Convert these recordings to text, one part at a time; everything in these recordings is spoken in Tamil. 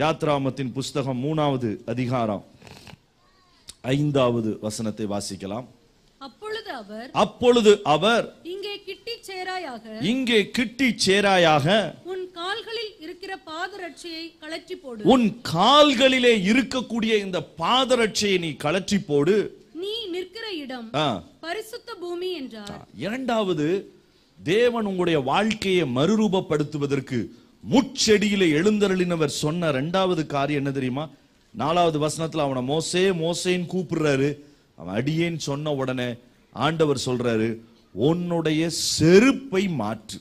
யாத்ராமத்தின் புஸ்தகம் மூணாவது அதிகாரம் ஐந்தாவது வசனத்தை வாசிக்கலாம். அப்பொழுது அவர் அப்பொழுது அவர் இங்கே கிட்டிச் சேராயாக இங்கே கிட்டி சேராயாக உன் கால்களில் இருக்கிற பாதரட்சையை கழற்றி போடு. உன் கால்களிலே இருக்கக்கூடிய இந்த பாதரட்சையை நீ கழற்றி போடு. நீ நிற்கிற இடம் பரிசுத்த பூமி என்றார். இரண்டாவது தேவன் உங்களுடைய வாழ்க்கையை மறுரூபப்படுத்துவதற்கு முச்செடியில எழுந்தருளினவர் சொன்ன ரெண்டாவது காரியம் என்ன தெரியுமா? நாலாவது வசனத்துல அவனை மோசே மோசேன்னு கூப்பிடுறாரு. அவன் அடியேன்னு சொன்ன உடனே ஆண்டவர் சொல்றாரு உன்னுடைய செருப்பை மாற்று.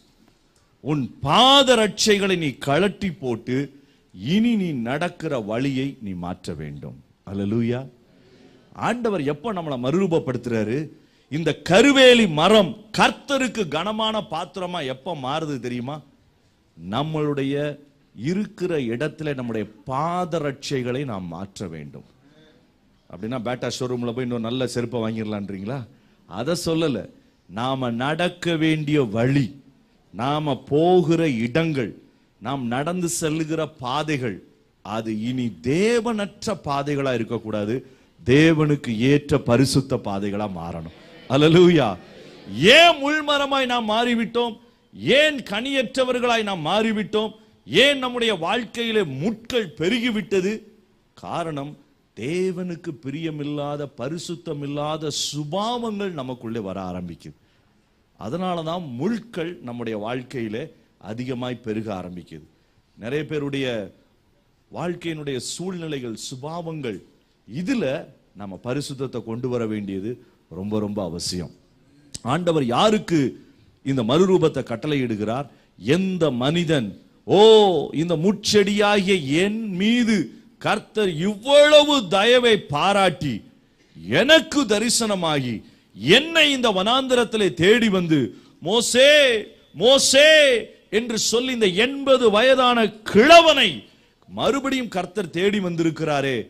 உன் பாதரட்சைகளை நீ கழட்டி போட்டு இனி நீ நடக்கிற வழியை நீ மாற்ற வேண்டும். அல்லேலூயா. ஆண்டவர் எப்போ நம்மளை மறுரூபப்படுத்துறாரு? இந்த கருவேலி மரம் கர்த்தருக்கு கனமான பாத்திரமா எப்போ மாறுது தெரியுமா? நம்மளுடைய இருக்கிற இடத்துல நம்முடைய பாதரட்சைகளை நாம் மாற்ற வேண்டும். அப்படின்னா பேட்டா ஷோரூமில் போய் இன்னும் நல்ல செருப்பை வாங்கிடலான்றீங்களா? அதை சொல்லலை. நாம் நடக்க வேண்டிய வழி நாம் போகிற இடங்கள் நாம் நடந்து செல்லுகிற பாதைகள் அது இனி தேவனற்ற பாதைகளாக இருக்கக்கூடாது. தேவனுக்கு ஏற்ற பரிசுத்த பாதைகளாக மாறணும். அல்லேலூயா ஏன் முள்மரமாய் நாம் மாறிவிட்டோம்? ஏன் கனியற்றவர்களாய் நாம் மாறிவிட்டோம்? ஏன் நம்முடைய வாழ்க்கையிலே முட்கள் பெருகிவிட்டது? காரணம் தேவனுக்கு பிரியமில்லாத பரிசுத்தமில்லாத சுபாவங்கள் நமக்குள்ளே வர ஆரம்பிக்குது. அதனால தான் முள்கள் நம்முடைய வாழ்க்கையில் அதிகமாய் பெருக ஆரம்பிக்குது. நிறைய பேருடைய வாழ்க்கையினுடைய சூழ்நிலைகள் சுபாவங்கள் இதில் நம்ம பரிசுத்தத்தை கொண்டு வர வேண்டியது ரொம்ப ரொம்ப அவசியம். ஆண்டவர் யாருக்கு இந்த மறுரூபத்தை கட்டளையிடுகிறார் எந்த மனிதன் ஓ இந்த முட்செடியாகிய என் மீது கர்த்தர் இவ்வளவு தயவை பாராட்டி எனக்கு தரிசனமாகி என்னை இந்த வனாந்திரத்திலே தேடி வந்து மோசே மோசே என்று சொல்லி இந்த எண்பது வயதான கிழவனை மறுபடியும் கர்த்தர் தேடி வந்திருக்கிறாரே.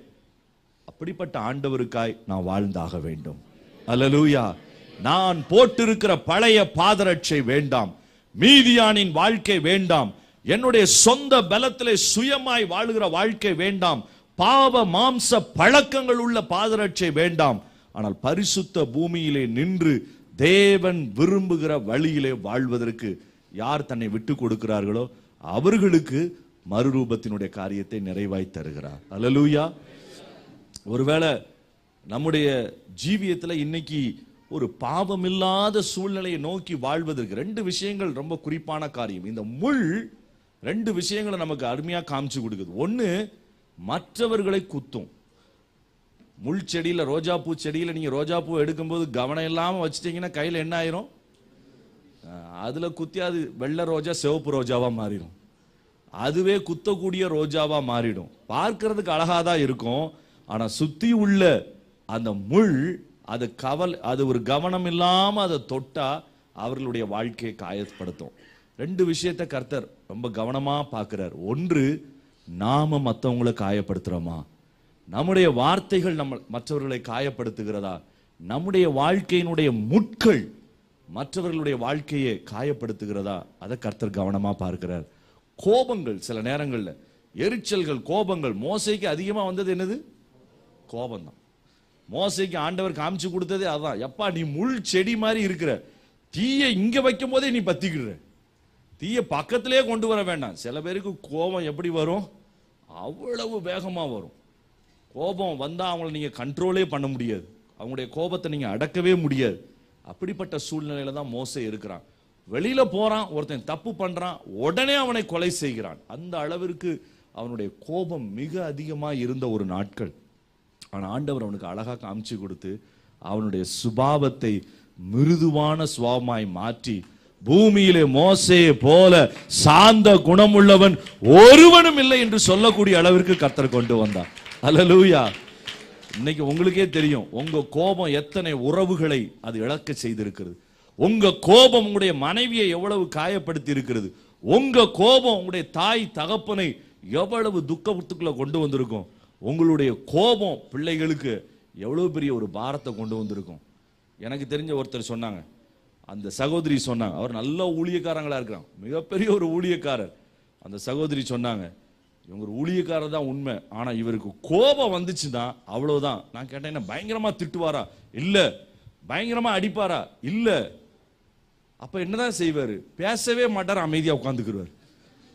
அப்படிப்பட்ட ஆண்டவருக்காய் நான் வாழ்ந்தாக வேண்டும். அலலூயா நான் போட்டிருக்கிற பழைய பாதரட்சை வேண்டாம். மீதியானின் வாழ்க்கை வேண்டாம். என்னுடைய சொந்த பலத்திலே சுயமாய் வாழுகிற வாழ்க்கை வேண்டாம். பாவ மாம்ச பழக்கங்கள் உள்ள பாதரட்சை வேண்டாம். ஆனால் பரிசுத்த பூமியிலே நின்று தேவன் விரும்புகிற வழியிலே வாழ்வதற்கு யார் தன்னை விட்டு கொடுக்கிறார்களோ அவர்களுக்கு மறுரூபத்தினுடைய காரியத்தை நிறைவாய் தருகிறார். அலலூயா ஒருவேளை நம்முடைய ஜீவியத்தில் இன்னைக்கு ஒரு பாவமில்லாத சூழ்நிலையை நோக்கி வாழ்வதற்கு ரெண்டு விஷயங்கள் ரொம்ப குறிப்பான காரியம். இந்த முள் ரெண்டு விஷயங்களை நமக்கு அருமையாக காமிச்சு கொடுக்குது. ஒன்று மற்றவர்களை குத்தும். முள் செடியில் ரோஜா பூ செடியில் நீங்கள் ரோஜா பூ எடுக்கும்போது கவனம் இல்லாமல் வச்சிட்டீங்கன்னா கையில் என்ன ஆயிரும்? அதில் குத்தி அது வெள்ளை ரோஜா சிவப்பு ரோஜாவாக மாறிடும். அதுவே குத்தக்கூடிய ரோஜாவாக மாறிடும். பார்க்கறதுக்கு அழகாக தான் இருக்கும். ஆனால் சுற்றி உள்ள அந்த முள் அது கவல் அது ஒரு கவனம் இல்லாமல் அதை தொட்டால் அவர்களுடைய வாழ்க்கையை காயப்படுத்தும். ரெண்டு விஷயத்தை கர்த்தர் ரொம்ப கவனமாக பார்க்குறார். ஒன்று நாம மற்றவங்களை காயப்படுத்துகிறோமா நம்முடைய வார்த்தைகள் நம்ம மற்றவர்களை காயப்படுத்துகிறதா? நம்முடைய வாழ்க்கையினுடைய முட்கள் மற்றவர்களுடைய வாழ்க்கையை காயப்படுத்துகிறதா? அதை கர்த்தர் கவனமாக பார்க்கிறார். கோபங்கள் சில நேரங்களில் எரிச்சல்கள் கோபங்கள். மோசைக்கு அதிகமாக வந்தது என்னது? கோபம்தான். மோசைக்கு ஆண்டவர் காமிச்சு கொடுத்ததே அதான். எப்பா நீ முள் செடி மாதிரி இருக்கிற. தீயை இங்கே வைக்கும் போதே நீ பத்திக்கிடுற. தீயை பக்கத்திலே கொண்டு வர வேண்டாம். சில பேருக்கு கோபம் எப்படி வரும்? அவ்வளவு வேகமாக வரும். கோபம் வந்தால் அவங்கள நீங்கள் கண்ட்ரோலே பண்ண முடியாது. அவங்களுடைய கோபத்தை நீங்கள் அடக்கவே முடியாது. அப்படிப்பட்ட சூழ்நிலையில் தான் மோசை இருக்கிறான். வெளியில் போகிறான் ஒருத்தன் தப்பு பண்ணுறான் உடனே அவனை கொலை செய்கிறான். அந்த அளவிற்கு அவனுடைய கோபம் மிக அதிகமாக இருந்த ஒரு நாட்கள். ஆனால் ஆண்டவர் அவனுக்கு அழகாக காமிச்சு கொடுத்து அவனுடைய சுபாவத்தை மிருதுவான சுபாவமாய் மாற்றி பூமியிலே மோசையை போல சாந்த குணமுள்ளவன் ஒருவனும் இல்லை என்று சொல்லக்கூடிய அளவிற்கு கர்த்தர் கொண்டு வந்தார். அலலூயா இன்னைக்கு உங்களுக்கே தெரியும் உங்க கோபம் எத்தனை உறவுகளை அது இழக்க செய்திருக்கிறது. உங்க கோபம் உங்களுடைய மனைவியை எவ்வளவு காயப்படுத்தி இருக்கிறது உங்க கோபம் உங்களுடைய தாய் தகப்பனை எவ்வளவு துக்கத்துக்குள்ள கொண்டு வந்திருக்கும். உங்களுடைய கோபம் பிள்ளைகளுக்கு எவ்வளோ பெரிய ஒரு பாரத்தை கொண்டு வந்திருக்கும். எனக்கு தெரிஞ்ச ஒருத்தர் சொன்னாங்க. அந்த சகோதரி சொன்னாங்க. அவர் நல்ல ஊழியக்காரங்களாக இருக்கிறாங்க மிகப்பெரிய ஒரு ஊழியக்காரர். அந்த சகோதரி சொன்னாங்க இவங்க ஒரு ஊழியக்காரர் தான் உண்மை. ஆனால் இவருக்கு கோபம் வந்துச்சுன்னா அவ்வளோதான் நான் கேட்டேன் என்ன பயங்கரமாக திட்டுவாரா? இல்லை. பயங்கரமாக அடிப்பாரா? இல்லை. அப்போ என்ன என்னதான் செய்வார்? பேசவே மாட்டார்? அமைதியாக உட்காந்துக்குருவார்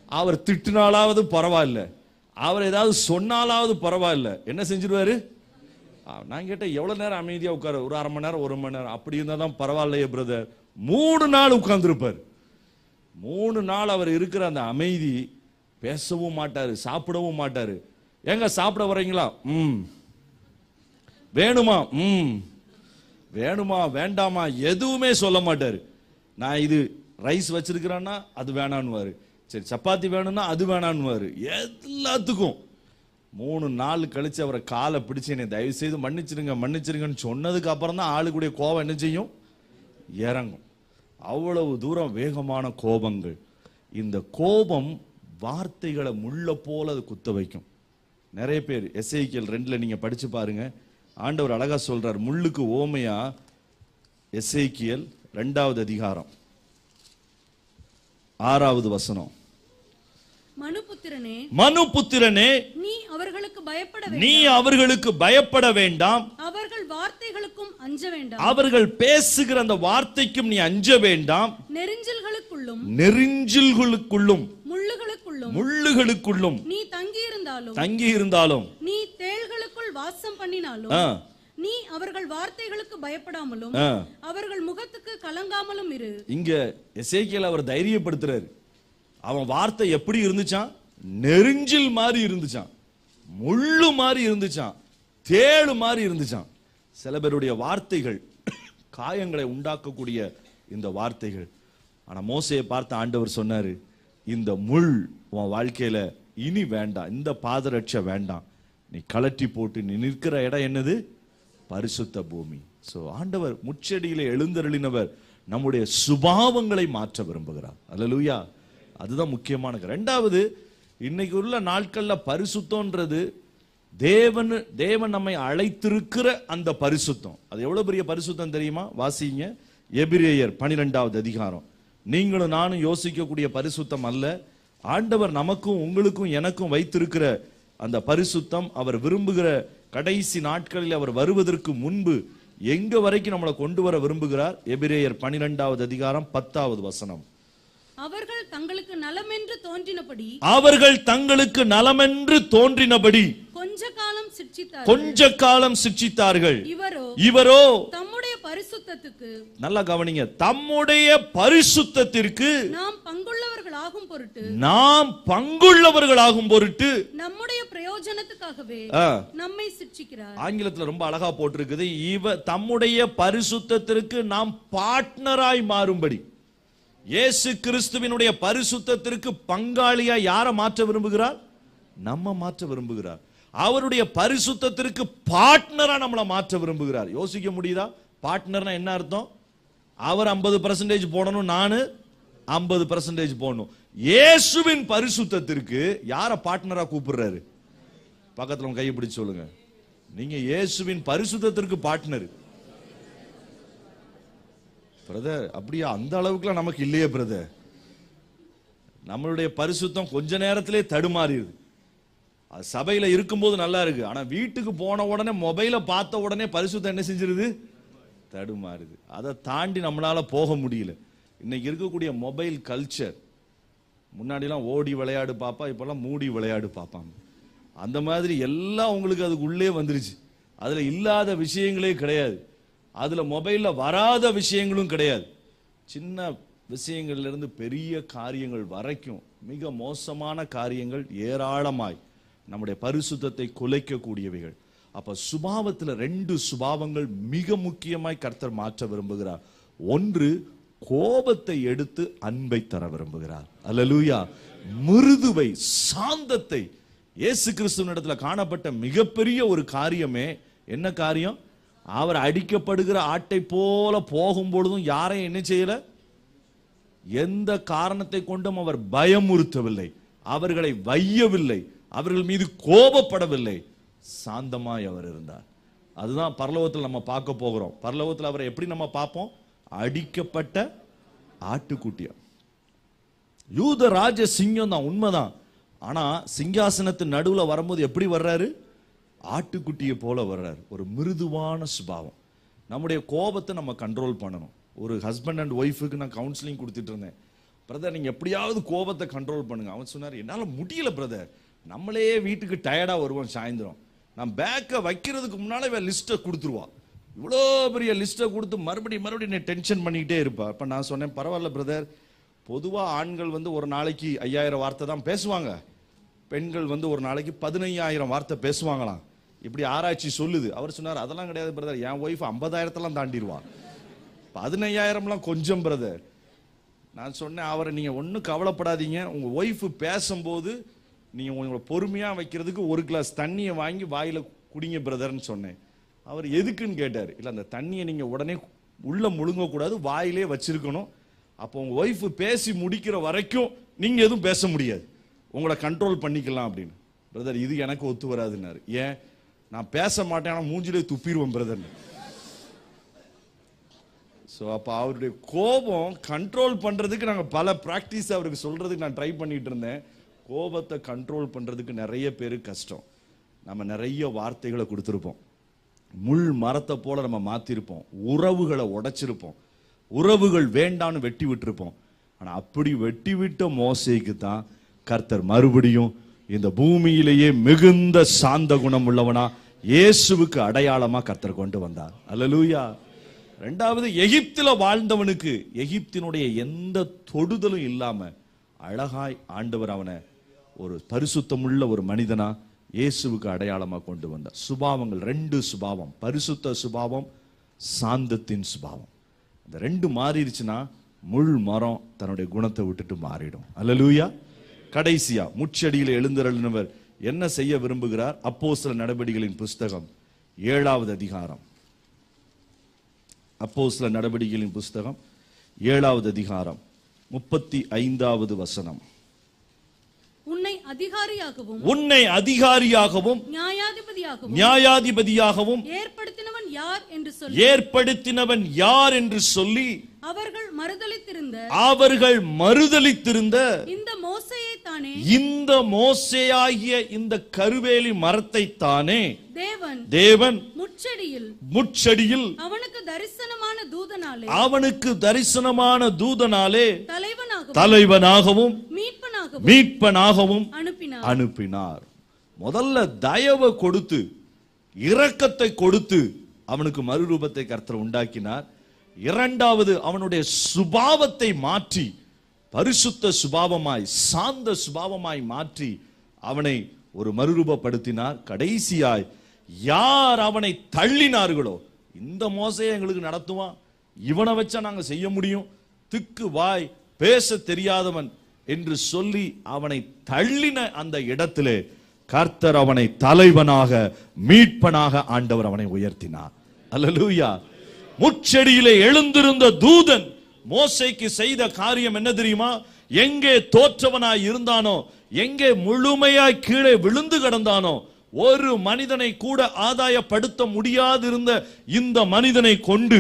அவர் திட்டுனாலாவது பரவாயில்ல. அவர் ஏதாவது சொன்னாலாவது பரவாயில்ல. என்ன செஞ்சிருவாரு? நான் கேட்டேன் எவ்வளவு நேரம் அமைதியா உட்காரு? ஒரு அரை மணி நேரம் ஒரு மணி நேரம். அப்படி இருந்தா தான் பரவாயில்லையே பிரதர் மூணு நாள் உட்கார்ந்துருப்பார். மூணு நாள் அவர் இருக்கிற அந்த அமைதி பேசவும் மாட்டார் சாப்பிடவும் மாட்டார். ஏங்க சாப்பிட வரீங்களா ம். வேணுமா? ம். வேணுமா? வேண்டாமா? எதுவுமே சொல்ல மாட்டார். நான் இது ரைஸ் வச்சிருக்கிறேன்னா அது வேணான்னுவாரு. சரி சப்பாத்தி வேணும்னா அது வேணான்னுவாரு. எல்லாத்துக்கும். மூணு நாள் கழிச்சு அவரை காலை பிடிச்சு என்னை தயவு செய்து மன்னிச்சிருங்க மன்னிச்சிருங்கன்னு சொன்னதுக்கு அப்புறம் தான் ஆளுக்குடைய கோபம் என்ன செய்யும்? இறங்கும். அவ்வளவு தூரம் வேகமான கோபங்கள். இந்த கோபம் வார்த்தைகளை முள்ள போல அது குத்த வைக்கும். நிறைய பேர் எஸ்ஐக்கியல் ரெண்டில் நீங்கள் படித்து பாருங்க. ஆண்டவர் அழகாக சொல்கிறார் முள்ளுக்கு ஓமையாக எஸ்ஐக்கியல் ரெண்டாவது அதிகாரம். ஆறாவது வசனம். மனுபுத்திரனே மனு புத்திரனே நீ அவர்களுக்கு பயப்பட நீ அவர்களுக்கு பயப்பட வேண்டாம். அவர்கள் வார்த்தைகளுக்கும் அஞ்ச வேண்டாம். அவர்கள் பேசுகிற அந்த வார்த்தைக்கும் நீ அஞ்ச வேண்டாம். நெரிஞ்சல்களுக்குள்ளும் நெறிஞ்சில்களுக்குள்ளும் முள்ளுகளுக்குள்ளும் முள்ளுகளுக்குள்ளும் நீ தங்கியிருந்தாலும் தங்கி இருந்தாலும் நீ தேள்களுக்குள் வாசம் பண்ணினாலும் நீ அவர்கள் வார்த்தைகளுக்கு பயப்படாமலும். அவர்கள் முகத்துக்கு கலங்காமலும் இரு. இங்க எசேக்கியேல் அவர் தைரியப்படுத்துறாரு. அவன் வார்த்தை எப்படி இருந்துச்சான்? நெருஞ்சில் மாதிரி இருந்துச்சான். முள்ளு மாதிரி இருந்துச்சான். தேளு மாதிரி இருந்துச்சான். சில பேருடைய வார்த்தைகள் காயங்களை உண்டாக்கக்கூடிய இந்த வார்த்தைகள். ஆனா மோசையை பார்த்த ஆண்டவர் சொன்னாரு இந்த முள் உன் வாழ்க்கையில இனி வேண்டாம். இந்த பாதரட்சை வேண்டாம். நீ கலட்டி போட்டு நீ நிற்கிற இடம் என்னது? பரிசுத்த பூமி. ஸோ ஆண்டவர் முச்செடியில எழுந்தருளினவர் நம்முடைய சுபாவங்களை மாற்ற விரும்புகிறார். அல்லேலூயா. அதுதான் முக்கியமான ரெண்டாவது இன்னைக்கு உள்ள நாட்களில் பரிசுத்தம்ன்றது தேவன் தேவன் நம்மை அழைத்திருக்கிற அந்த பரிசுத்தம். அது எவ்வளோ பெரிய பரிசுத்தம் தெரியுமா? வாசிங்க. எபிரேயர் பனிரெண்டாவது அதிகாரம். நீங்களும் நானும் யோசிக்கக்கூடிய பரிசுத்தம் அல்ல. ஆண்டவர் நமக்கும் உங்களுக்கும் எனக்கும் வைத்திருக்கிற அந்த பரிசுத்தம் அவர் விரும்புகிற கடைசி நாட்களில் அவர் வருவதற்கு முன்பு எங்க வரைக்கும் நம்மளை கொண்டு வர விரும்புகிறார்? எபிரேயர் பனிரெண்டாவது அதிகாரம் பத்தாவது வசனம். அவர்கள் தங்களுக்கு நலமென்று தோன்றினபடி அவர்கள் தங்களுக்கு நலமென்று தோன்றினபடி கொஞ்ச காலம் சிட்சித்தார் கொஞ்ச காலம் சிக்ஷித்தார்கள் இவரோ இவரோ பரிசுத்தத்துக்கு நல்லா கவனிங்க. தம்முடைய பரிசுத்தத்திற்கு நாம் பங்குள்ளவர்களாகும் பொருட்டு நாம் பங்குள்ளவர்களாகும் பொருட்டு நம்முடைய பிரயோஜனத்துக்காகவே நம்மை சிட்சிக்கிறார் ஆங்கிலத்துல ரொம்ப அழகா போட்டிருக்குது. இவ தம்முடைய பரிசுத்தத்திற்கு நாம் பார்ட்னராய் மாறும்படி. இயேசு கிறிஸ்துவினுடைய பரிசுத்தத்திற்கு பங்காளியா யாரை மாற்ற விரும்புகிறார்? நம்ம மாற்ற விரும்புகிறார். அவருடைய பரிசுத்தத்திற்கு பார்ட்னரா நம்மளை மாற்ற விரும்புகிறார். யோசிக்க முடியுதா? பார்ட்னர்னா என்ன அர்த்தம்? அவர் ஐம்பது பர்சன்டேஜ் போடணும் நான் ஐம்பது பர்சன்டேஜ் போடணும். இயேசுவின் பரிசுத்தத்திற்கு யாரை பார்ட்னராக கூப்பிடுறாரு? பக்கத்தில் உங்க கையை பிடிச்சு சொல்லுங்க. நீங்க இயேசுவின் பரிசுத்தத்திற்கு பார்ட்னர் பிரதர் அப்படியா? அந்த அளவுக்குலாம் நமக்கு இல்லையே பிரதர் நம்மளுடைய பரிசுத்தம் கொஞ்ச நேரத்திலே தடுமாறிடுது. அது இருக்கும்போது நல்லா இருக்கு. ஆனால் வீட்டுக்கு போன உடனே மொபைலை பார்த்த உடனே பரிசுத்தம் என்ன செஞ்சிருது? தடுமாறுது. அதை தாண்டி நம்மளால போக முடியல. இன்னைக்கு இருக்கக்கூடிய மொபைல் கல்ச்சர் முன்னாடிலாம் ஓடி விளையாடு பாப்பா இப்போல்லாம் மூடி விளையாடு பாப்பாங்க. அந்த மாதிரி எல்லாம் உங்களுக்கு அதுக்கு உள்ளே வந்துருச்சு. அதில் இல்லாத விஷயங்களே கிடையாது. அதில் மொபைலில் வராத விஷயங்களும் கிடையாது. சின்ன விஷயங்கள்லேருந்து பெரிய காரியங்கள் வரைக்கும் மிக மோசமான காரியங்கள் ஏராளமாய் நம்முடைய பரிசுத்தத்தை குலைக்கக்கூடியவைகள். அப்ப சுபாவத்துல ரெண்டு சுபாவங்கள் மிக முக்கியமாய் கர்த்தர் மாற்ற விரும்புகிறார். ஒன்று கோபத்தை எடுத்து அன்பை தர விரும்புகிறார். அல்லலூயா. மிருதுவை சாந்தத்தை. இயேசு கிறிஸ்துவனிடத்துல காணப்பட்ட மிகப்பெரிய ஒரு காரியமே என்ன காரியம்? அவர் அடிக்கப்படுகிற ஆட்டை போல போகும் பொழுதும் யாரையும் என்ன செய்யல? எந்த காரணத்தை கொண்டும் அவர் பயமுறுத்தவில்லை. அவர்களை வையவில்லை. அவர்கள் மீது கோபப்படவில்லை. சாந்தமாய் அவர் இருந்தார். அதுதான் பரலோகத்தில் நம்ம பார்க்க போகிறோம். பரலோகத்தில் அவரை எப்படி நம்ம பார்ப்போம்? அடிக்கப்பட்ட ஆட்டுக்குட்டியம். யூத ராஜ சிங்கம் தான் உண்மைதான். ஆனால் சிங்காசனத்து நடுவில் வரும்போது எப்படி வர்றாரு? ஆட்டுக்குட்டியை போல வர்றாரு. ஒரு மிருதுவான சுபாவம். நம்முடைய கோபத்தை நம்ம கண்ட்ரோல் பண்ணணும். ஒரு ஹஸ்பண்ட் அண்ட் ஒய்ஃபுக்கு நான் கவுன்சிலிங் கொடுத்துட்டு இருந்தேன். பிரதர் நீங்கள் எப்படியாவது கோபத்தை கண்ட்ரோல் பண்ணுங்க. அவன் சொன்னார் என்னால் முடியல பிரதர் நம்மளே வீட்டுக்கு டயர்டாக வருவோம் சாயந்தரம். நான் பேக்கை வைக்கிறதுக்கு முன்னால் இவன் லிஸ்ட்டை கொடுத்துருவான் இவ்வளோ பெரிய லிஸ்ட்டை கொடுத்து மறுபடியும் மறுபடியும் நீ டென்ஷன் பண்ணிக்கிட்டே இருப்பா. இப்போ நான் சொன்னேன் பரவாயில்ல பிரதர் பொதுவாக ஆண்கள் வந்து ஒரு நாளைக்கு ஐயாயிரம் வார்த்தை தான் பேசுவாங்க. பெண்கள் வந்து ஒரு நாளைக்கு பதினையாயிரம் வார்த்தை பேசுவாங்களாம். இப்படி ஆராய்ச்சி சொல்லுது. அவர் சொன்னார் அதெல்லாம் கிடையாது பிரதர் என் ஒய்ஃப் ஐம்பதாயிரத்தெல்லாம் தாண்டிடுவான் பதினையாயிரம்லாம் கொஞ்சம் பிரதர் நான் சொன்னேன் அவரை நீங்கள் ஒன்றும் கவலைப்படாதீங்க. உங்கள் ஒய்ஃப் பேசும்போது நீங்கள் உங்களை பொறுமையாக வைக்கிறதுக்கு ஒரு கிளாஸ் தண்ணியை வாங்கி வாயில் குடிங்க பிரதர்னு சொன்னேன். அவர் எதுக்குன்னு கேட்டார். இல்லை அந்த தண்ணியை நீங்கள் உடனே உள்ள முழுங்கக்கூடாது வாயிலே வச்சுருக்கணும். அப்போ உங்கள் ஒய்ஃப் பேசி முடிக்கிற வரைக்கும் நீங்கள் எதுவும் பேச முடியாது. உங்களை கண்ட்ரோல் பண்ணிக்கலாம் அப்படின்னு. பிரதர் இது எனக்கு ஒத்து வராதுன்னாரு. ஏன்? நான் பேச மாட்டேன் ஆனால் மூஞ்சிலே துப்பிடுவேன் பிரதர்னு ஸோ அப்போ அவருடைய கோபம் கண்ட்ரோல் பண்ணுறதுக்கு நாங்கள் பல ப்ராக்டிஸ் அவருக்கு சொல்கிறதுக்கு நான் ட்ரை பண்ணிகிட்டு இருந்தேன். கோபத்தை கண்ட்ரோல் பண்ணுறதுக்கு நிறைய பேர் கஷ்டம். நம்ம நிறைய வார்த்தைகளை கொடுத்துருப்போம். முள் மரத்தை போல நம்ம மாற்றிருப்போம் உறவுகளை உடைச்சிருப்போம். உறவுகள் வேண்டான்னு வெட்டி விட்டுருப்போம். ஆனால் அப்படி வெட்டி விட்ட மோசைக்கு தான் கர்த்தர் மறுபடியும் இந்த பூமியிலேயே மிகுந்த சாந்த குணம் உள்ளவனா இயேசுவுக்கு அடையாளமாக கர்த்தர் கொண்டு வந்தார். அல்லலூயா. ரெண்டாவது எகிப்தில் வாழ்ந்தவனுக்கு எகிப்தினுடைய எந்த தொடுதலும் இல்லாமல் அழகாய் ஆண்டவர் அவனை ஒரு பரிசுத்தமுள்ள ஒரு மனிதனா இயேசுவுக்கு அடையாளமாக கொண்டு வந்தார். சுபாவங்கள் ரெண்டு சுபாவம். பரிசுத்த சுபாவம் சாந்தத்தின் சுபாவம். இந்த ரெண்டு மாறிடுச்சுன்னா முள் மரம் தன்னுடைய குணத்தை விட்டுட்டு மாறிடும். அல்லலூயா. கடைசியா முச்சடியில் எழுந்தருளினவர் என்ன செய்ய விரும்புகிறார்? அப்போ சில நடவடிக்கைகளின் புஸ்தகம் ஏழாவது அதிகாரம். அப்போ சில நடவடிக்கைகளின் புஸ்தகம் ஏழாவது அதிகாரம் முப்பத்தி ஐந்தாவது வசனம். அதிகாரியாகவும் உன்னை அதிகாரியாகவும் நியாயாதிபதியாகவும் நியாயாதிபதியாகவும் ஏற்படுத்தினவன் யார் என்று சொல்லி ஏற்படுத்தினவன் யார் என்று சொல்லி அவர்கள் மறுதலித்திருந்த அவர்கள் மறுதலித்திருந்த இந்த மோசையை தானே இந்த மோசேயாகிய இந்த கருவேலி மரத்தை தானே தேவன் தேவன் முச்செடியில் முச்சடியில் அவனுக்கு தரிசனமான தூதனாலே அவனுக்கு தரிசனமான தூதனாலே தலைவனாகவும் தலைவனாகவும் மீட்பனாகவும் மீட்பனாகவும் அனுப்பினார். அனுப்பினார். முதல்ல தயவை கொடுத்து இரக்கத்தை கொடுத்து அவனுக்கு மறுரூபத்தை கர்த்தர் உண்டாக்கினார். இரண்டாவது அவனுடைய சுபாவத்தை மாற்றி பரிசுத்த சுபாவமாய் சாந்த சுபாவமாய் மாற்றி அவனை ஒரு மறுரூபப்படுத்தினார். கடைசியாய் யார் அவனை தள்ளினார்களோ இந்த மோசையை எங்களுக்கு நடத்துவான். இவனை வச்சா நாங்கள் செய்ய முடியும். திக்கு வாய் பேச தெரியாதவன் என்று சொல்லி அவனை தள்ளின அந்த இடத்திலே கர்த்தர் அவனை தலைவனாக மீட்பனாக ஆண்டவர் அவனை உயர்த்தினார். அல்லலூயா. முச்செடியிலே எழுந்திருந்த தூதன் மோசைக்கு செய்த காரியம் என்ன தெரியுமா? எங்கே தோற்றவனாய் இருந்தானோ எங்கே முழுமையாய் கீழே விழுந்து கிடந்தானோ ஒரு மனிதனை கூட ஆதாயப்படுத்த முடியாதிருந்த இந்த மனிதனை கொண்டு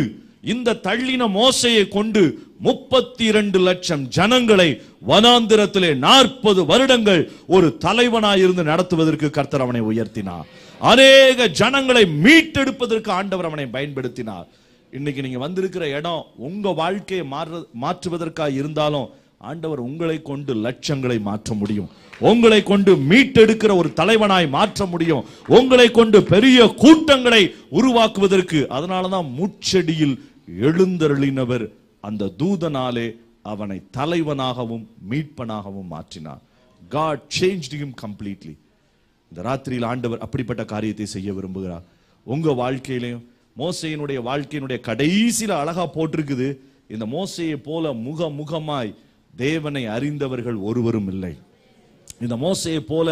இந்த தள்ளின மோசையை கொண்டு முப்பத்தி இரண்டு லட்சம் ஜனங்களை வனாந்திரத்திலே நாற்பது வருடங்கள் ஒரு தலைவனாயிருந்து நடத்துவதற்கு கர்த்தர் அவனை உயர்த்தினார். அநேக ஜனங்களை மீட்டெடுப்பதற்கு ஆண்டவர் அவனை பயன்படுத்தினார். இன்னைக்கு நீங்க வந்திருக்கிற இடம் உங்க வாழ்க்கையை மாற்ற மாற்றுவதற்காக இருந்தாலும் ஆண்டவர் உங்களை கொண்டு லட்சங்களை மாற்ற முடியும். உங்களை கொண்டு மீட்டெடுக்கிற ஒரு தலைவனாய் மாற்ற முடியும். உங்களை கொண்டு பெரிய கூட்டங்களை உருவாக்குவதற்கு. அதனாலதான் முச்செடியில் எழுந்தருளினவர் அந்த தூதனாலே அவனை தலைவனாகவும் மீட்பனாகவும் மாற்றினார். காட் சேஞ்ச் ஹிம் கம்ப்ளீட்லி இந்த ராத்திரியில் ஆண்டவர் அப்படிப்பட்ட காரியத்தை செய்ய விரும்புகிறார். உங்க வாழ்க்கையிலையும் மோசையினுடைய வாழ்க்கையினுடைய கடைசியில அழகா போட்டிருக்குது. இந்த மோசையை போல முக முகமாய் தேவனை அறிந்தவர்கள் ஒருவரும் இல்லை. இந்த மோசையை போல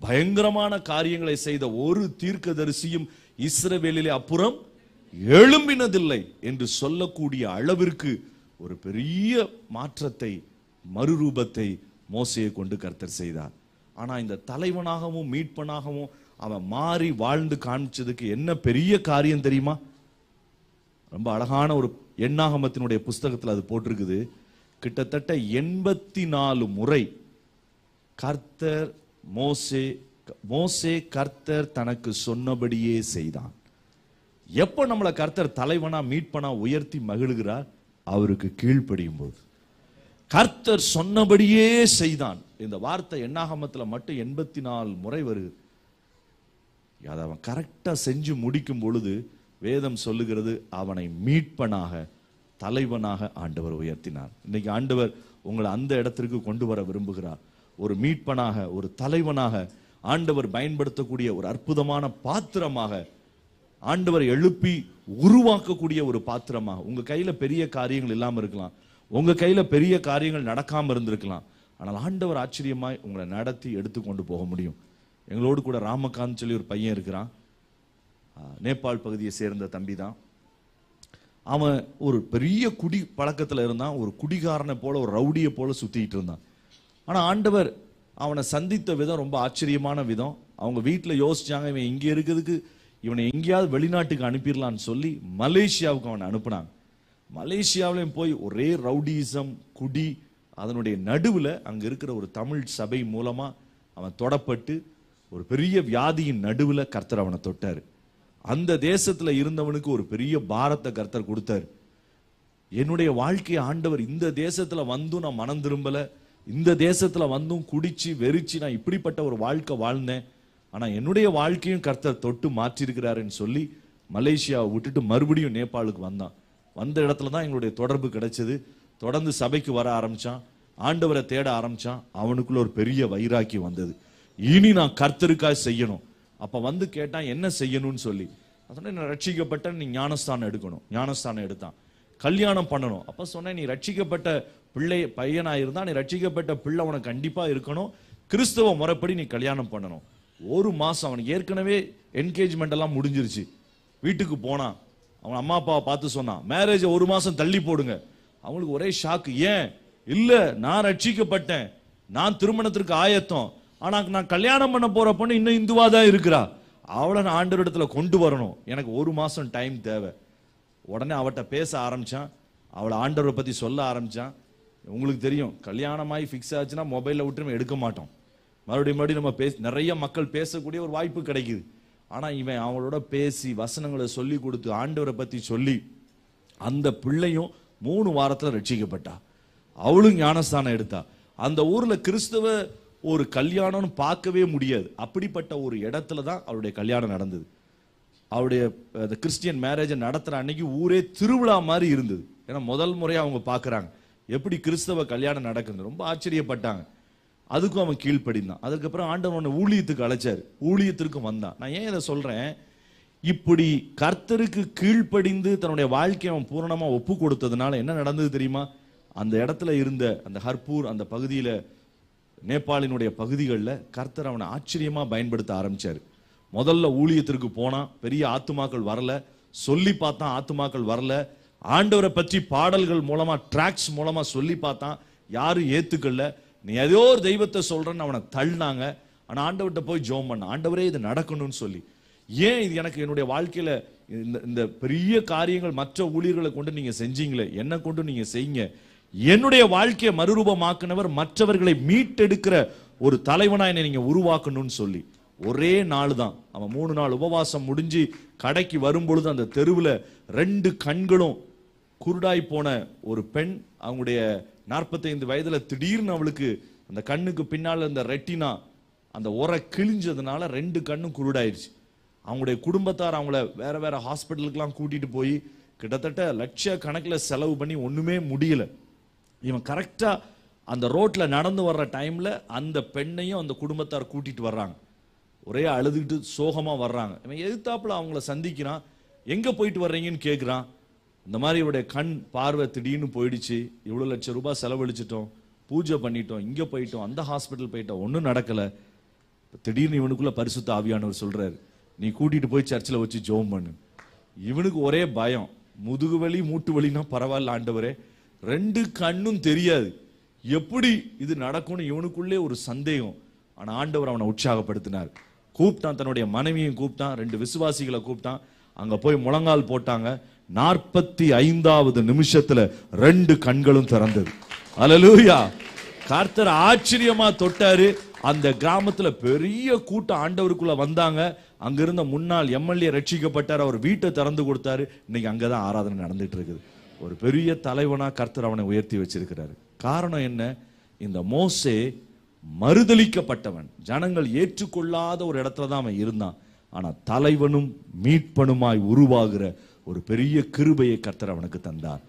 பயங்கரமான காரியங்களை செய்த ஒரு தீர்க்கதரிசியும் இஸ்ரவேலிலே அப்புறம் எழும்பினதில்லை என்று சொல்லக்கூடிய அளவிற்கு ஒரு பெரிய மாற்றத்தை மறுரூபத்தை மோசையை கொண்டு கர்த்தர் செய்தார். ஆனால் இந்த தலைவனாகவும் மீட்பனாகவும் அவன் மாறி வாழ்ந்து காமிச்சதுக்கு என்ன பெரிய காரியம் தெரியுமா? ரொம்ப அழகான ஒரு எண்ணாகமத்தினுடைய புஸ்தகத்தில் அது போட்டிருக்குது. கிட்டத்தட்ட எண்பத்தி நாலு முறை கர்த்தர் மோசே மோசே கர்த்தர் தனக்கு சொன்னபடியே செய்தான். எப்போ நம்மளை கர்த்தர் தலைவனா மீட்பனா உயர்த்தி மகிழ்கிறார்? அவருக்கு கீழ்ப்படியும் போது. கர்த்தர் சொன்னபடியே செய்தான். இந்த வார்த்தை எண்ணாகமத்தில் மட்டும் எண்பத்தி நாலு முறை வருது. அதை அவன் கரெக்டாக செஞ்சு முடிக்கும் பொழுது வேதம் சொல்லுகிறது அவனை மீட்பனாக தலைவனாக ஆண்டவர் உயர்த்தினார். இன்னைக்கு ஆண்டவர் உங்களை அந்த இடத்திற்கு கொண்டு வர விரும்புகிறார். ஒரு மீட்பனாக ஒரு தலைவனாக ஆண்டவர் பயன்படுத்தக்கூடிய ஒரு அற்புதமான பாத்திரமாக ஆண்டவர் எழுப்பி உருவாக்கக்கூடிய ஒரு பாத்திரமாக. உங்க கையில பெரிய காரியங்கள் இல்லாமல் இருக்கலாம். உங்க கையில பெரிய காரியங்கள் நடக்காம இருந்திருக்கலாம். ஆனால் ஆண்டவர் ஆச்சரியமாய் உங்களை நடத்தி எடுத்து கொண்டு போக முடியும். எங்களோடு கூட ராமகாந்த் சொல்லி ஒரு பையன் இருக்கிறான். நேபாள் பகுதியை சேர்ந்த தம்பி தான் அவன் ஒரு பெரிய குடி பழக்கத்தில் இருந்தான். ஒரு குடிகாரனை போல ஒரு ரவுடியை போல சுத்திட்டு இருந்தான். ஆனால் ஆண்டவர் அவனை சந்தித்த விதம் ரொம்ப ஆச்சரியமான விதம். அவங்க வீட்டில் யோசிச்சாங்க இவன் இங்கே இருக்கிறதுக்கு இவனை எங்கேயாவது வெளிநாட்டுக்கு அனுப்பிடலான்னு சொல்லி மலேசியாவுக்கு அவனை அனுப்புனாங்க. மலேசியாவிலையும் போய் ஒரே ரவுடிசம் குடி அதனுடைய நடுவில் அங்கே இருக்கிற ஒரு தமிழ் சபை மூலமாக அவன் தொடப்பட்டு ஒரு பெரிய வியாதியின் நடுவில் கர்த்தர் அவனை தொட்டார். அந்த தேசத்தில் இருந்தவனுக்கு ஒரு பெரிய பாரத்தை கர்த்தர் கொடுத்தாரு. என்னுடைய வாழ்க்கையை ஆண்டவர் இந்த தேசத்தில் வந்தும் நான் மனம் திரும்பல இந்த தேசத்தில் வந்தும் குடிச்சு வெறிச்சு நான் இப்படிப்பட்ட ஒரு வாழ்க்கை வாழ்ந்தேன். ஆனால் என்னுடைய வாழ்க்கையும் கர்த்தர் தொட்டு மாற்றிருக்கிறாருன்னு சொல்லி மலேசியாவை விட்டுட்டு மறுபடியும் நேபாளுக்கு வந்தான். வந்த இடத்துல தான் எங்களுடைய தொடர்பு கிடைச்சது. தொடர்ந்து சபைக்கு வர ஆரம்பித்தான் ஆண்டவரை தேட ஆரம்பித்தான் அவனுக்குள்ள ஒரு பெரிய வைராக்கி வந்தது. இனி நான் கர்த்தருக்காக செய்யணும். அப்போ வந்து கேட்டான் என்ன செய்யணும்னு சொல்லி. அதனால நான் ரட்சிக்கப்பட்ட நீ ஞானஸ்தானம் எடுக்கணும். ஞானஸ்தானம் எடுத்தான். கல்யாணம் பண்ணணும். அப்போ சொன்னேன் நீ ரட்சிக்கப்பட்ட பிள்ளை பையனாக இருந்தால் நீ ரட்சிக்கப்பட்ட பிள்ளை உனக்கு கண்டிப்பாக இருக்கணும். கிறிஸ்தவ முறைப்படி நீ கல்யாணம் பண்ணணும். ஒரு மாதம் அவனுக்கு ஏற்கனவே என்கேஜ்மெண்ட் எல்லாம் முடிஞ்சிருச்சு. வீட்டுக்கு போனான். அவன் அம்மா அப்பாவை பார்த்து சொன்னான் மேரேஜை ஒரு மாதம் தள்ளி போடுங்க. அவங்களுக்கு ஒரே ஷாக்கு ஏன்? இல்லை நான் ரட்சிக்கப்பட்டேன். நான் திருமணத்திற்கு ஆயத்தம். ஆனால் நான் கல்யாணம் பண்ண போற பொண்ணு இன்னும் இந்துவாக தான் இருக்கிறா. அவளை நான் ஆண்டவரிடத்துல கொண்டு வரணும். எனக்கு ஒரு மாதம் டைம் தேவை. உடனே அவட்ட பேச ஆரம்பித்தான் அவளை ஆண்டவரை பற்றி சொல்ல ஆரம்பித்தான் உங்களுக்கு தெரியும் கல்யாணமாகி ஃபிக்ஸ் ஆச்சுன்னா மொபைலில் விட்டு நம்ம எடுக்க மாட்டோம். மறுபடியும் மறுபடியும் நம்ம பேச நிறைய மக்கள் பேசக்கூடிய ஒரு வாய்ப்பு கிடைக்குது. ஆனால் இவன் அவங்களோட பேசி வசனங்களை சொல்லி கொடுத்து ஆண்டவரை பற்றி சொல்லி அந்த பிள்ளையும் மூணு வாரத்தில் ரட்சிக்கப்பட்டா. அவளும் ஞானஸ்தானம் எடுத்தா. அந்த ஊரில் கிறிஸ்தவ ஒரு கல்யாணம்னு பார்க்கவே முடியாது. அப்படிப்பட்ட ஒரு இடத்துல தான் அவருடைய கல்யாணம் நடந்தது. அவருடைய அந்த கிறிஸ்டியன் மேரேஜை நடத்துகிற அன்னைக்கு ஊரே திருவிழா மாதிரி இருந்தது. ஏன்னா முதல் முறையாக அவங்க பார்க்குறாங்க. எப்படி கிறிஸ்தவ கல்யாணம் நடக்குது ரொம்ப ஆச்சரியப்பட்டாங்க. அதுக்கும் அவன் கீழ்ப்படிந்தான். அதுக்கப்புறம் ஆண்டவன் ஊழியத்துக்கு அழைச்சாரு. ஊழியத்திற்கும் வந்தான். நான் ஏன் இதை சொல்கிறேன் இப்படி கர்த்தருக்கு கீழ்ப்படிந்து தன்னுடைய வாழ்க்கையை அவன் பூரணமாக ஒப்பு கொடுத்ததுனால என்ன நடந்தது தெரியுமா? அந்த இடத்துல இருந்த அந்த ஹர்பூர் அந்த பகுதியில் நேபாளினுடைய பகுதிகளில் கர்த்தர் அவனை ஆச்சரியமாக பயன்படுத்த ஆரம்பிச்சாரு. முதல்ல ஊழியத்திற்கு போனால் பெரிய ஆத்துமாக்கள் வரல. சொல்லி பார்த்தான் ஆத்துமாக்கள் வரல. ஆண்டவரை பற்றி பாடல்கள் மூலமாக ட்ராக்ஸ் மூலமாக சொல்லி பார்த்தான். யாரும் ஏற்றுக்கல நீ ஏதோ ஒரு தெய்வத்தை சொல்கிறேன்னு அவனை தள்ளினாங்க. ஆனால் ஆண்டவர்கிட்ட போய் ஜோம் பண்ண ஆண்டவரே இது நடக்கணும்னு சொல்லி. ஏன் இது எனக்கு என்னுடைய வாழ்க்கையில் இந்த இந்த பெரிய காரியங்கள் மற்ற ஊழியர்களை கொண்டு நீங்கள் செஞ்சீங்களே? என்ன கொண்டு நீங்கள் செய்யுங்க? என்னுடைய வாழ்க்கையை மறுரூபமாக்குனவர் மற்றவர்களை மீட்டெடுக்கிற ஒரு தலைவனா என்னை நீங்க உருவாக்கணும்னு சொல்லி. ஒரே நாள் தான் அவன் மூணு நாள் உபவாசம் முடிஞ்சு கடைக்கு வரும்பொழுது அந்த தெருவில் ரெண்டு கண்களும் குருடாய் போன ஒரு பெண் அவங்களுடைய நாற்பத்தைந்து வயதுல திடீர்னு அவளுக்கு அந்த கண்ணுக்கு பின்னால் இந்த ரெட்டினா அந்த உரை கிழிஞ்சதுனால ரெண்டு கண்ணும் குருடாயிருச்சு. அவங்களுடைய குடும்பத்தார் அவங்கள வேற வேற ஹாஸ்பிட்டலுக்கெல்லாம் கூட்டிட்டு போய் கிட்டத்தட்ட லட்ச கணக்கில் செலவு பண்ணி ஒன்றுமே முடியல. இவன் கரெக்டாக அந்த ரோட்டில் நடந்து வர்ற டைமில் அந்த பெண்ணையும் அந்த குடும்பத்தார் கூட்டிகிட்டு வர்றாங்க. ஒரே அழுதுகிட்டு சோகமாக வர்றாங்க. இவன் எதிர்த்தாப்பில் அவங்கள சந்திக்கிறான். எங்கே போயிட்டு வர்றீங்கன்னு கேட்குறான் இந்த மாதிரி இவருடைய கண் பார்வை திடீர்னு போயிடுச்சு. இவ்வளோ லட்சம் ரூபாய் செலவழிச்சிட்டோம். பூஜை பண்ணிட்டோம். இங்கே போயிட்டோம். அந்த ஹாஸ்பிட்டல் போயிட்டோம். ஒன்றும் நடக்கலை. திடீர்னு இவனுக்குள்ளே பரிசுத்த ஆவியானவர் சொல்கிறாரு நீ கூட்டிகிட்டு போய் சர்ச்சில் வச்சு ஜோம் பண்ணு. இவனுக்கு ஒரே பயம். முதுகு வலி மூட்டு வலினா பரவாயில்ல ஆண்டவரே. ரெண்டு கண்ணும் தெரியாது. எப்படி இது நடக்கும்னு இவனுக்குள்ளே ஒரு சந்தேகம். ஆனால் ஆண்டவர் அவனை உற்சாகப்படுத்தினார். கூப்பிட்டான் தன்னுடைய மனைவியும் கூப்பிட்டான் ரெண்டு விசுவாசிகளை கூப்பிட்டான். அங்கே போய் முழங்கால் போட்டாங்க. நாற்பத்தி ஐந்தாவது நிமிஷத்தில் ரெண்டு கண்களும் திறந்தது. அலலூயா கர்த்தர் ஆச்சரியமா தொட்டாரு. அந்த கிராமத்துல பெரிய கூட்டம் ஆண்டவருக்குள்ள வந்தாங்க. அங்கிருந்த முன்னாள் எம்எல்ஏ ரட்சிக்கப்பட்டார். அவர் வீட்டை திறந்து கொடுத்தாரு. இன்னைக்கு அங்கதான் ஆராதனை நடந்துட்டு இருக்குது. ஒரு பெரிய தலைவனாக கர்த்தர் அவனை உயர்த்தி வச்சிருக்கிறாரு. காரணம் என்ன? இந்த மோசே மறுதலிக்கப்பட்டவன். ஜனங்கள் ஏற்றுக்கொள்ளாத ஒரு இடத்துல தான் அவன் இருந்தான். ஆனால் தலைவனும் மீட்பனுமாய் உருவாகிற ஒரு பெரிய கிருபையை கர்த்தர் அவனுக்கு தந்தார்.